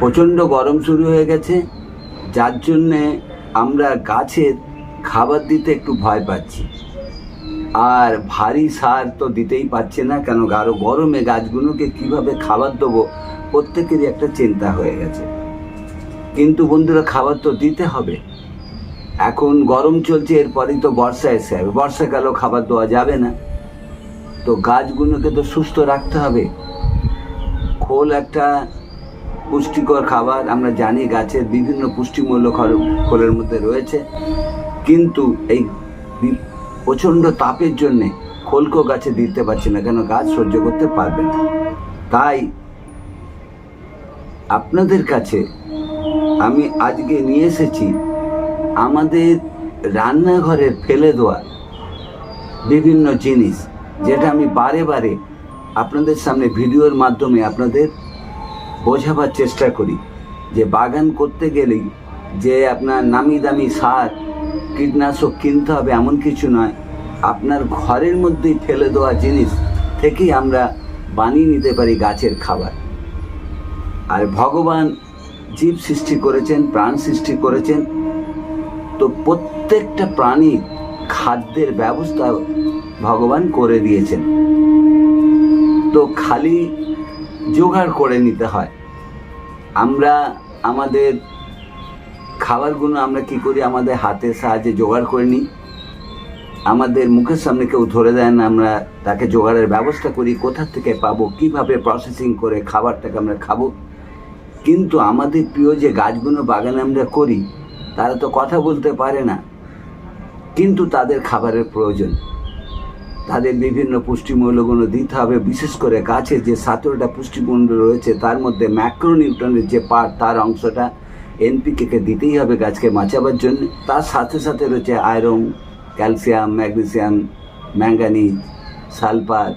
প্রচণ্ড গরম শুরু হয়ে গেছে, যার জন্যে আমরা গাছের খাবার দিতে একটু ভয় পাচ্ছি। আর ভারী সার তো দিতেই পারছে না, কেন আরও গরমে গাছগুলোকে কীভাবে খাবার দেবো, প্রত্যেকেরই একটা চিন্তা হয়ে গেছে। কিন্তু বন্ধুরা, খাবার তো দিতে হবে। এখন গরম চলছে, এরপরেই তো বর্ষা এসে যাবে। বর্ষাকালেও খাবার দেওয়া যাবে না। তো গাছগুলোকে তো সুস্থ রাখতে হবে। খোল একটা পুষ্টিকর খাবার আমরা জানি গাছের বিভিন্ন পুষ্টিমূল্য খোলের মধ্যে রয়েছে। কিন্তু এই প্রচণ্ড তাপের জন্যে খোলকো গাছে দিতে পারছি না, কেন গাছ সহ্য করতে পারবে না। তাই আপনাদের কাছে আমি আজকে নিয়ে এসেছি আমাদের রান্নাঘরে ফেলে দেওয়া বিভিন্ন জিনিস, যেটা আমি বারে বারে আপনাদের সামনে ভিডিওর মাধ্যমে আপনাদের বোঝাবার চেষ্টা করি যে বাগান করতে গেলেই যে আপনার নামি দামি সার, কীটনাশক কিনতে হবে এমন কিছু নয়। আপনার ঘরের মধ্যেই ফেলে দেওয়া জিনিস থেকেই আমরা বানিয়ে নিতে পারি গাছের খাবার। আর ভগবান জীব সৃষ্টি করেছেন, প্রাণ সৃষ্টি করেছেন। তো প্রত্যেকটা প্রাণীর খাদ্যের ব্যবস্থা ভগবান করে দিয়েছেন। তো খালি জোগাড় করে নিতে হয়। আমরা আমাদের খাবারগুলো আমরা কি করি, আমাদের হাতের সাহায্যে জোগাড় করে নিই। আমাদের মুখের সামনে কেউ ধরে দেয় না, আমরা তাকে জোগাড়ের ব্যবস্থা করি, কোথা থেকে পাবো, কীভাবে প্রসেসিং করে খাবারটাকে আমরা খাব। কিন্তু আমাদের প্রিয় যে গাছগুলো বাগানে আমরা করি, তারা তো কথা বলতে পারে না, কিন্তু তাদের খাবারের প্রয়োজন। তাদের বিভিন্ন পুষ্টিমূল্যগুলো দিতে হবে, বিশেষ করে গাছের যে সতেরোটা পুষ্টিমূল্য রয়েছে, তার মধ্যে ম্যাক্রোনিউটনের যে পার্ট, তার অংশটা এনপিকে দিতেই হবে গাছকে বাঁচাবার জন্য। তার সাথে সাথে রয়েছে iron, calcium, magnesium, manganese, sulphur,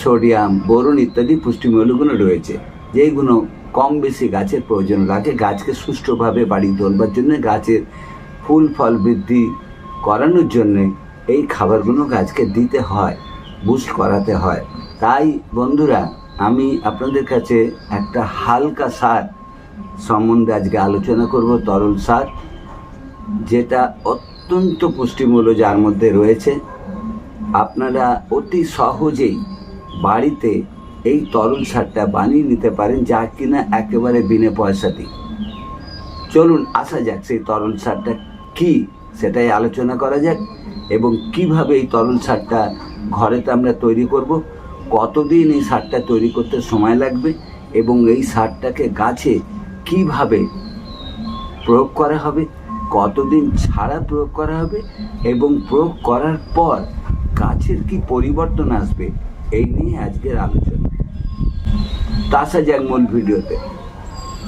sodium, boron ইত্যাদি পুষ্টিমূল্যগুলো রয়েছে। যেইগুলো কম বেশি গাছের প্রয়োজন রাখে গাছকে সুষ্ঠুভাবে বাড়ি তোলবার জন্য, গাছের ফুল ফল বৃদ্ধি করানোর জন্যে এই খাবারগুলো গাছকে দিতে হয় বুস্ট করাতে হয়। তাই বন্ধুরা, আমি আপনাদের কাছে একটা হালকা সার সম্বন্ধে আজকে আলোচনা করব, তরল সার, যেটা অত্যন্ত পুষ্টিমূল্য, যার মধ্যে রয়েছে। আপনারা অতি সহজেই বাড়িতে এই তরল সারটা বানিয়ে নিতে পারেন, যা কিনা একেবারে বিনা পয়সাতেই। চলুন, আসা যাক সেই তরল সারটা কি, সেটাই আলোচনা করা যাক। এবং কীভাবে এই তরল সারটা ঘরেতে আমরা তৈরি করব, কতদিন এই সারটা তৈরি করতে সময় লাগবে, এবং এই সারটাকে গাছে কীভাবে প্রয়োগ করা হবে, কতদিন ছাড়া প্রয়োগ করা হবে, এবং প্রয়োগ করার পর গাছের কি পরিবর্তন আসবে, এই নিয়ে আজকের আলোচনা। তা যাক মূল ভিডিওতে।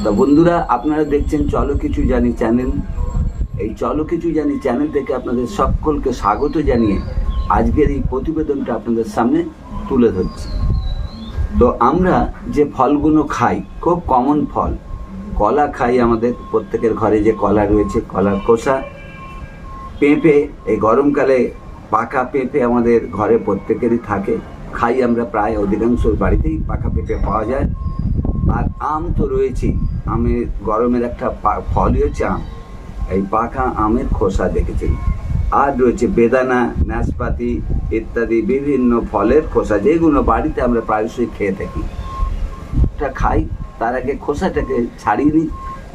তা বন্ধুরা, আপনারা দেখছেন চলো কিছু জানি চ্যানেল। এই চলো কিছু জানি চ্যানেল থেকে আপনাদের সকলকে স্বাগত জানিয়ে আজকের এই প্রতিবেদনটা আপনাদের সামনে তুলে ধরছি। তো আমরা যে ফলগুলো খাই, খুব কমন ফল। কলা খাই আমাদের প্রত্যেকের ঘরে যে কলা রয়েছে, কলার খোসা। পেঁপে, এই গরমকালে পাকা পেঁপে আমাদের ঘরে প্রত্যেকেরই থাকে। খাই আমরা প্রায় অধিকাংশ বাড়িতেই পাকা পেঁপে পাওয়া যায়। আর আম তো রয়েছেই। আমের গরমের একটা ফলই হচ্ছে আম। এই পাকা আমের খোসা দেখেছি। আর রয়েছে বেদানা, নাশপাতি ইত্যাদি বিভিন্ন ফলের খোসা, যেগুলো বাড়িতে আমরা প্রায়শই খেয়ে থাকি। খাই, তার আগে খোসাটাকে ছাড়িয়ে নিই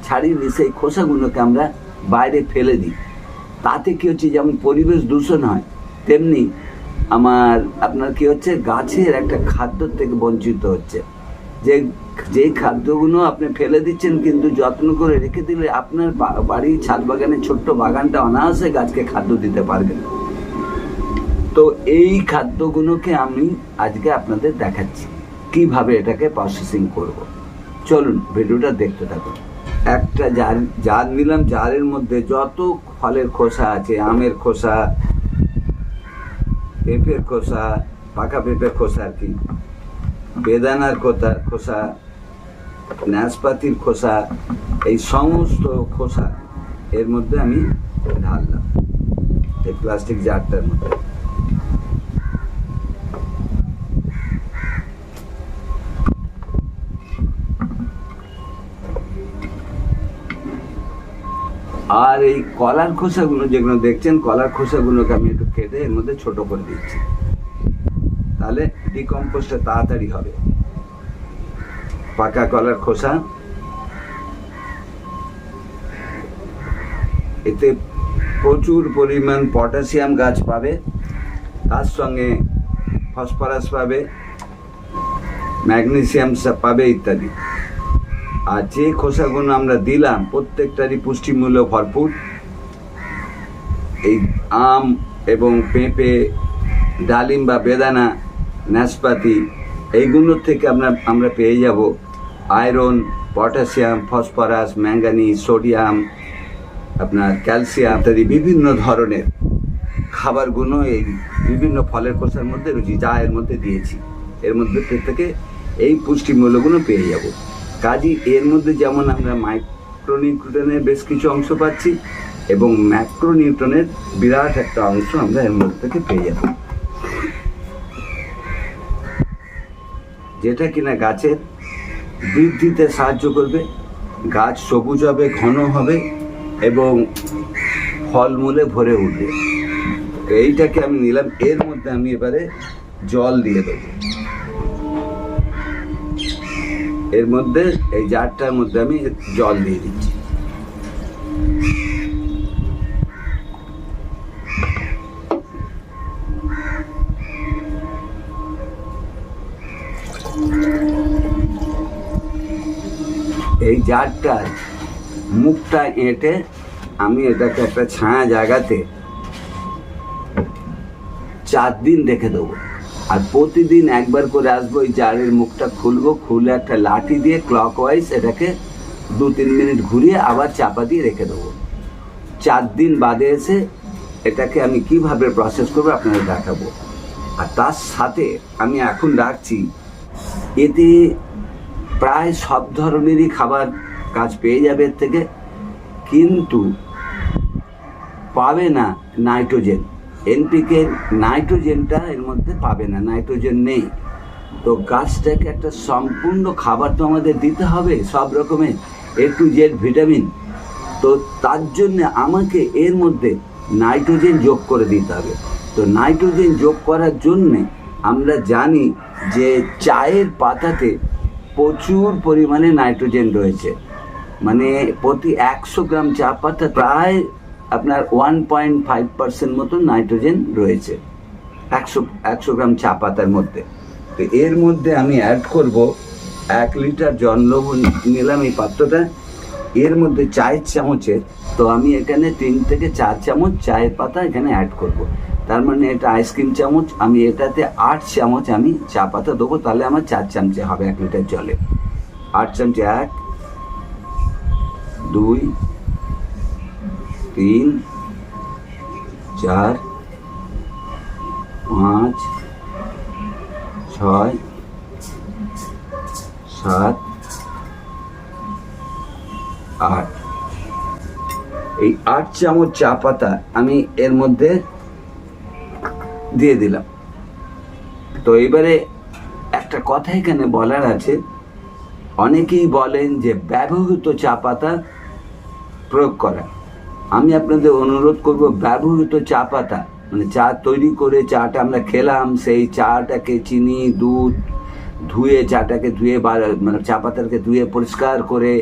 ছাড়িয়ে নিই সেই খোসাগুলোকে আমরা বাইরে ফেলে দিই। তাতে কী হচ্ছে, যেমন পরিবেশ দূষণ হয়, তেমনি আমার, আপনার কি হচ্ছে, গাছের একটা খাদ্য থেকে বঞ্চিত হচ্ছে। যে যেই খাদ্যগুলো আপনি ফেলে দিচ্ছেন কিন্তু যত্ন করে রেখে দিলে আপনার বাড়ির ছাদ বাগানের ছোট্ট বাগানটা অনায়াসে গাছকে খাদ্য দিতে পারবেন তো এই খাদ্যগুলোকে আমি আজকে আপনাদের দেখাচ্ছি, কীভাবে এটাকে প্রসেসিং করব। চলুন ভিডিওটা দেখতে থাকুন একটা জার জার নিলাম, জারের মধ্যে যত ফলের খোসা আছে, আমের খোসা, পেঁপের খোসা, পাকা পেঁপের খোসা আর কি বেদানার কথা, খোসা নাসপাতির খোসা, এই সমস্ত খোসা, এর মধ্যে আমি ঢাললাম। এই প্লাস্টিক জারটার মধ্যে। আর এই কলার খোসাগুলো যেগুলো দেখছেন, কলার খোসাগুলোকে আমি একটু কেটে এর মধ্যে ছোট করে দিচ্ছি। তাহলে ডিকম্পোস্টটা তাড়াতাড়ি হবে। পাকা কলার খোসা। এতে প্রচুর পরিমাণ পটাশিয়াম গাছ পাবে। তার সঙ্গে ফসফরাস পাবে, ম্যাগনেসিয়াম পাবে ইত্যাদি। আর যে খোসাগুলো আমরা দিলাম, প্রত্যেকটারই পুষ্টিমূল্য ভরপুর। এই আম এবং পেঁপে, ডালিম বা বেদানা নাশপাতি, এইগুলোর থেকে আমরা আমরা পেয়ে যাব iron, potassium, phosphorus, manganese, sodium, আপনার ক্যালসিয়াম ইত্যাদি বিভিন্ন ধরনের খাবারগুলো এই বিভিন্ন ফলের খোসার মধ্যে রুচি যা এর মধ্যে দিয়েছি। এর মধ্যে থেকে এই পুষ্টিমূল্যগুলো পেয়ে যাব। কাজী এর মধ্যে যেমন আমরা মাইক্রোনিউট্রনের বেশ কিছু অংশ পাচ্ছি এবং ম্যাক্রোনিউট্রনের বিরাট একটা অংশ আমরা এর মধ্যে থেকে পেয়ে যাব। যেটা কিনা গাছের বৃদ্ধিতে সাহায্য করবে। গাছ সবুজ হবে, ঘন হবে এবং ফলমূলে ভরে উঠবে। এইটাকে আমি নিলাম, এর মধ্যে আমি এবারে জল দিয়ে দেবো। এর মধ্যে, এই জারটার মধ্যে আমি জল দিয়ে দিচ্ছি। এই জারটার মুখটা এঁটে আমি এটাকে একটা ছায়া জায়গাতে চার দিন রেখে দেবো। আর প্রতিদিন একবার করে আসব ওই জারের মুখটা খুলবো, খুলে একটা লাঠি দিয়ে ক্লক ক্লকওয়াইজ এটাকে দু তিন মিনিট ঘুরিয়ে আবার চাপা দিয়ে রেখে দেবো। চার দিন বাদে এসে এটাকে আমি কীভাবে প্রসেস করব আপনাদের দেখাবো। আর তার সাথে আমি এখন রাখছি এতে প্রায় সব ধরনেরই খাবার কাজ পেয়ে যাবে এর থেকে। কিন্তু পাবে না নাইট্রোজেন। এনপিকে নাইট্রোজেনটা এর মধ্যে পাবে না, নাইট্রোজেন নেই। তো গাছটাকে একটা সম্পূর্ণ খাবার তো আমাদের দিতে হবে, সব রকমের এ টু জেড ভিটামিন। তো তার জন্য আমাকে এর মধ্যে নাইট্রোজেন যোগ করে দিতে হবে। তো নাইট্রোজেন যোগ করার জন্যে আমরা জানি যে চায়ের পাতাতে প্রচুর পরিমাণে নাইট্রোজেন রয়েছে। মানে প্রতি একশো গ্রাম চা পাতা প্রায় আপনার ওয়ান পয়েন্ট ফাইভ পার্সেন্ট মতো নাইট্রোজেন রয়েছে। একশো একশো গ্রাম চা পাতার মধ্যে। তো এর মধ্যে আমি অ্যাড করব এক লিটার জল নেব নিলাম এই পাত্রটা। এর মধ্যে চায়ের চামচের তো আমি এখানে তিন থেকে চার চামচ চায়ের পাতা এখানে অ্যাড করব। তার মানে এটা আইসক্রিম চামচ, আমি এটাতে আট চামচ আমি চা পাতা দেবো, তাহলে আমার চার চামচে হবে এক লিটার জলে। আট চামচে এক, দুই, তিন, চার, পাঁচ, ছয়, সাত, আট। এই আট চামচ চা পাতা আমি এর মধ্যে দিয়ে দিলাম। তো এবারে একটা কথা এখানে বলার আছে। অনেকেই বলেন যে ব্যবহৃত চা পাতা প্রয়োগ করা। আমি আপনাদের অনুরোধ করব, ব্যবহৃত চা পাতা মানে চা তৈরি করে চাটা আমরা খেলাম, সেই চাটাকে চিনি, দুধ, ধুয়ে চাটাকে ধুয়ে মানে চা পাতাকে ধুয়ে পরিষ্কার করে,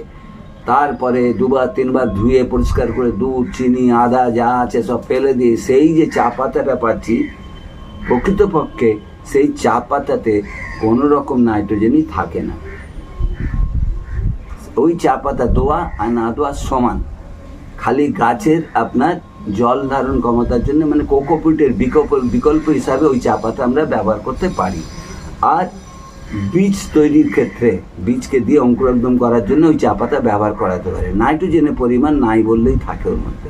তারপরে দুবার, তিনবার ধুয়ে পরিষ্কার করে দুধ, চিনি, আদা যা আছে সব ফেলে দিয়ে সেই যে চা পাতাটা পাচ্ছি প্রকৃতপক্ষে সেই চা পাতাতে কোনো রকম নাইট্রোজেনই থাকে না। ওই চা পাতা দোয়া আর না দোয়া সমান। খালি গাছের আপনার জল ধারণ ক্ষমতার জন্য মানে কোকোপিটের বিকল্প বিকল্প হিসাবে ওই চা পাতা আমরা ব্যবহার করতে পারি। আর বীজ তৈরির ক্ষেত্রে, বীজকে দিয়ে অঙ্কুরোদ্গম করার জন্য ওই চা পাতা ব্যবহার করাতে পারে। নাইট্রোজেনের পরিমাণ নাই বললেই থাকে ওর মধ্যে।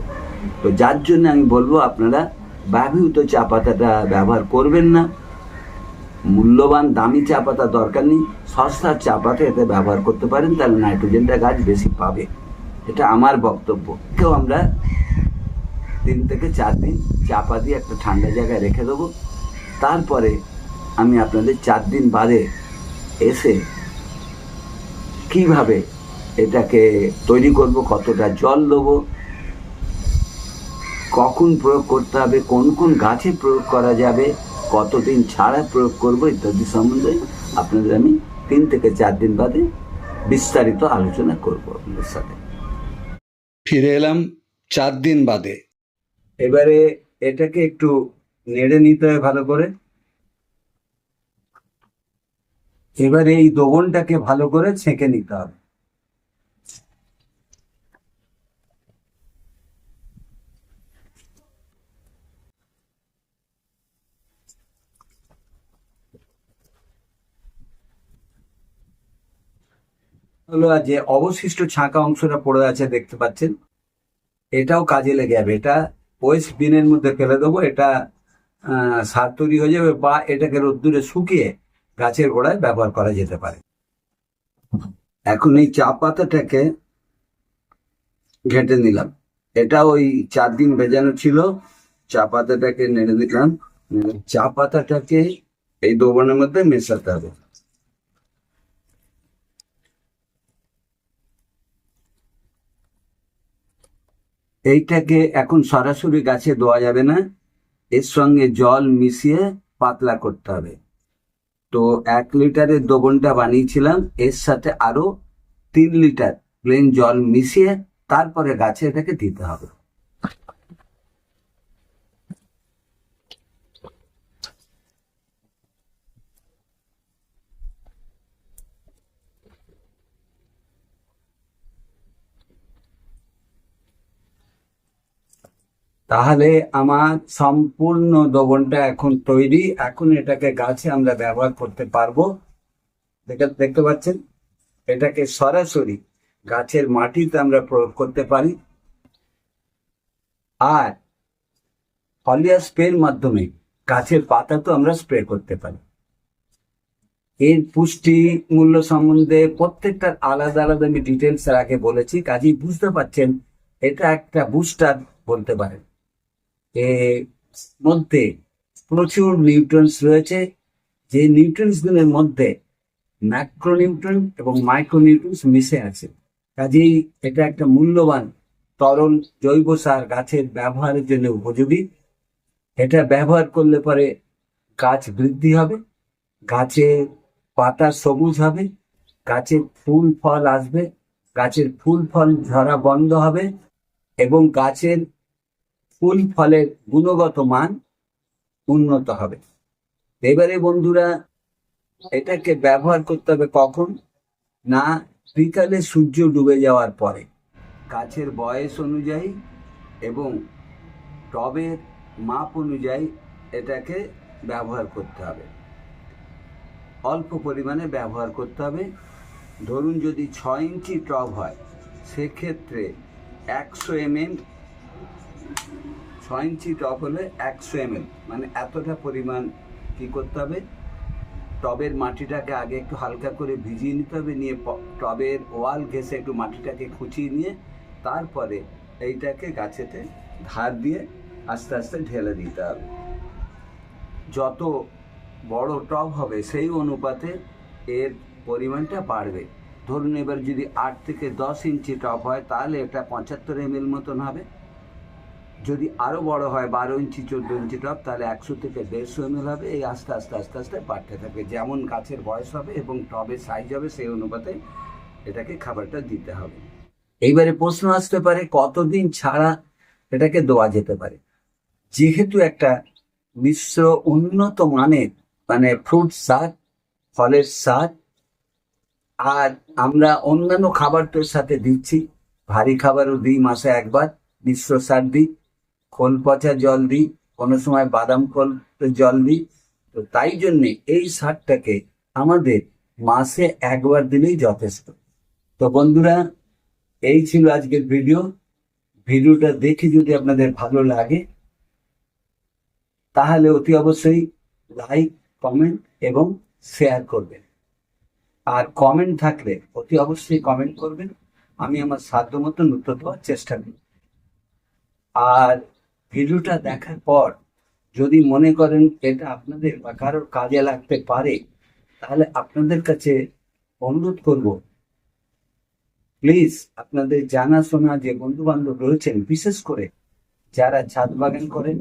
তো যার জন্য আমি বলব আপনারা ব্যবহৃত চা পাতাটা ব্যবহার করবেন না। মূল্যবান দামি চা পাতা দরকার নেই। সস্তার চা পাতা এতে ব্যবহার করতে পারেন, তাহলে নাইট্রোজেনটা গাছ বেশি পাবে। এটা আমার বক্তব্য। কেউ আমরা তিন থেকে চার দিন চাপা দিয়ে একটা ঠান্ডা জায়গায় রেখে দেবো। তারপরে আমি আপনাদের চার দিন বাদে এসে কীভাবে এটাকে তৈরি করব, কতটা জল দেবো কখন প্রয়োগ করতে হবে কোন কোন গাছে প্রয়োগ করা যাবে কতদিন ছাড়া প্রয়োগ করব ইত্যাদি সম্বন্ধে আপনাদের আমি তিন থেকে চার দিন বাদে বিস্তারিত আলোচনা করব আপনাদের সাথে। ফিরে এলাম চার দিন বাদে। এবারে এটাকে একটু নেড়ে নিতে হয় ভালো করে। এবারে এই দোবনটাকে ভালো করে ছেঁকে নিতে হবে। হলো যে অবশিষ্ট ছাঁকা অংশটা পড়ে আছে, দেখতে পাচ্ছেন? এটাও কাজে লেগে যাবে। এটা ওয়েস্ট বিনের মধ্যে ফেলে দেবো, এটা সার তৈরি হয়ে যাবে বা এটাকে রোদ্দুরে শুকিয়ে গাছের গোড়ায় ব্যবহার করা যেতে পারে। এখন এই চা পাতাটাকে ঘেঁটে নিলাম। এটা ওই চার দিন ভেজানো ছিল, চা পাতাটাকে নেড়ে দিলাম। চা পাতাটাকে এই দোবানের মধ্যে মেশাতে হবে। এইটাকে এখন সরাসরি গাছে দেওয়া যাবে না, এর সঙ্গে জল মিশিয়ে পাতলা করতে হবে। তো এক লিটারের দোবনটা বানিয়েছিলাম, এর সাথে আরও তিন লিটার প্লেন জল মিশিয়ে তারপরে গাছে এটাকে দিতে হবে। তাহলে আমার সম্পূর্ণ দবনটা এখন তৈরি। এখন এটাকে গাছে আমরা ব্যবহার করতে পারব। দেখে, দেখতে পাচ্ছেন? এটাকে সরাসরি গাছের মাটিতে আমরা প্রয়োগ করতে পারি। আর ফলিয়া স্প্রের মাধ্যমে গাছের পাতা তো আমরা স্প্রে করতে পারি। এর পুষ্টি মূল্য সম্বন্ধে প্রত্যেকটার আলাদা আলাদা আমি ডিটেলস আগে বলেছি। কাজেই বুঝতে পারছেন, এটা একটা বুস্টার বলতে পারেন। মধ্যে প্রচুর নিউট্রন্স রয়েছে। যে নিউট্রন্সগুলোর মধ্যে ম্যাক্রোনিউট্রন এবং মাইক্রো মাইক্রোনিউট্রন্স মিশে আছে। কাজেই এটা একটা মূল্যবান তরল জৈব সার গাছের ব্যবহারের জন্য উপযোগী। এটা ব্যবহার করলে পরে গাছ বৃদ্ধি হবে গাছের পাতা সবুজ হবে গাছের ফুল ফল আসবে, গাছের ফুল ফল ঝরা বন্ধ হবে এবং গাছের ফুল ফলের গুণগত মান উন্নত হবে? এবারে বন্ধুরা, এটাকে ব্যবহার করতে হবে কখন? না, বিকালে সূর্য ডুবে যাওয়ার পরে। গাছের বয়স অনুযায়ী এবং টবের মাপ অনুযায়ী এটাকে ব্যবহার করতে হবে। অল্প পরিমাণে ব্যবহার করতে হবে। ধরুন যদি ছ ইঞ্চি টব হয়, সেক্ষেত্রে একশো এমএম ছয় ইঞ্চি টপ হলে একশো এমএল। মানে এতটা পরিমাণ কি করতে হবে? টবের মাটিটাকে আগে একটু হালকা করে ভিজিয়ে নিতে হবে, নিয়ে টবের ওয়াল ঘেসে একটু মাটিটাকে খুঁচিয়ে নিয়ে তারপরে এইটাকে গাছেতে ধার দিয়ে আস্তে আস্তে ঢেলে দিতে হবে। যত বড় টব হবে, সেই অনুপাতে এর পরিমাণটা বাড়বে। ধরুন এবার যদি আট থেকে দশ ইঞ্চি টব হয়, তাহলে এটা পঁচাত্তর এম মতন হবে। যদি আরও বড় হয় বারো ইঞ্চি, চোদ্দ ইঞ্চি টব তাহলে একশো থেকে দেড়শো এম হবে। এই আস্তে আস্তে আস্তে আস্তে বাড়তে থাকবে। যেমন গাছের বয়স হবে এবং টবের সাইজ হবে, সেই অনুপাতে এটাকে খাবারটা দিতে হবে। এইবারে প্রশ্ন আসতে পারে, কতদিন ছাড়া এটাকে দেওয়া যেতে পারে? যেহেতু একটা মিশ্র উন্নত মানের মানে ফ্রুট সার ফলের সার আর আমরা অন্যান্য খাবার তোর সাথে দিচ্ছি, ভারী খাবারও দিই মাসে একবার, মিশ্র সার দিই। খোল পচা জল দিই কোনো সময় বাদাম খোল জল দিই তো তাই জন্যে এই সারটাকে আমাদের মাসে একবার দিলেই যথেষ্ট। তো বন্ধুরা, এই ছিল আজকের ভিডিও। ভিডিওটা দেখে যদি আপনাদের ভালো লাগে, তাহলে অতি অবশ্যই লাইক, কমেন্ট এবং শেয়ার করবেন। আর কমেন্ট থাকলে অতি অবশ্যই কমেন্ট করবেন। আমি আমার সাধ্য মতো উত্তর দেওয়ার চেষ্টা করি আর ভিডিওটা দেখার পর যদি মনে করেন এটা আপনাদের বা কারোর কাজে লাগতে পারে, তাহলে আপনাদের কাছে অনুরোধ করব প্লিজ আপনাদের জানাশোনা যে বন্ধু বান্ধব রয়েছেন, বিশেষ করে যারা ছাদ বাগান করেন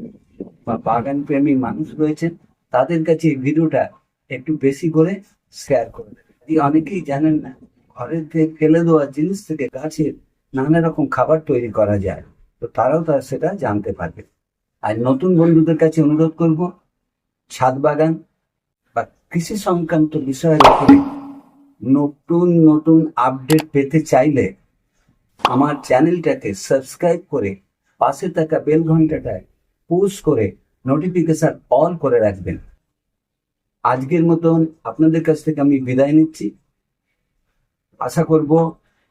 বা বাগান প্রেমী মানুষ রয়েছেন, তাদের কাছে এই ভিডিওটা একটু বেশি করে শেয়ার করে দেবেন। অনেকেই জানেন না, ঘরের ফেলে দেওয়া জিনিস থেকে গাছের নানা রকম খাবার তৈরি করা যায়। তো তারাও তার সেটা জানতে পারবে। আর নতুন বন্ধুদের কাছে অনুরোধ করব, ছাদ বাগান বা কৃষি সংক্রান্ত বিষয়ের উপরে নতুন নতুন আপডেট পেতে চাইলে আমার চ্যানেলটাকে সাবস্ক্রাইব করে পাশে থাকা বেল ঘন্টাটায় পুশ করে নোটিফিকেশন অল করে রাখবেন। আজকের মতন আপনাদের কাছ থেকে আমি বিদায় নিচ্ছি। আশা করব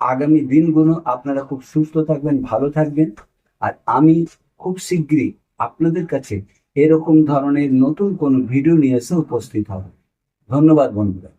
আগামী দিনগুলো আপনারা খুব সুস্থ থাকবেন, ভালো থাকবেন। আর আমি খুব শীঘ্রই আপনাদের কাছে এরকম ধরনের নতুন কোনো ভিডিও নিয়ে এসে উপস্থিত হব। ধন্যবাদ বন্ধুরা।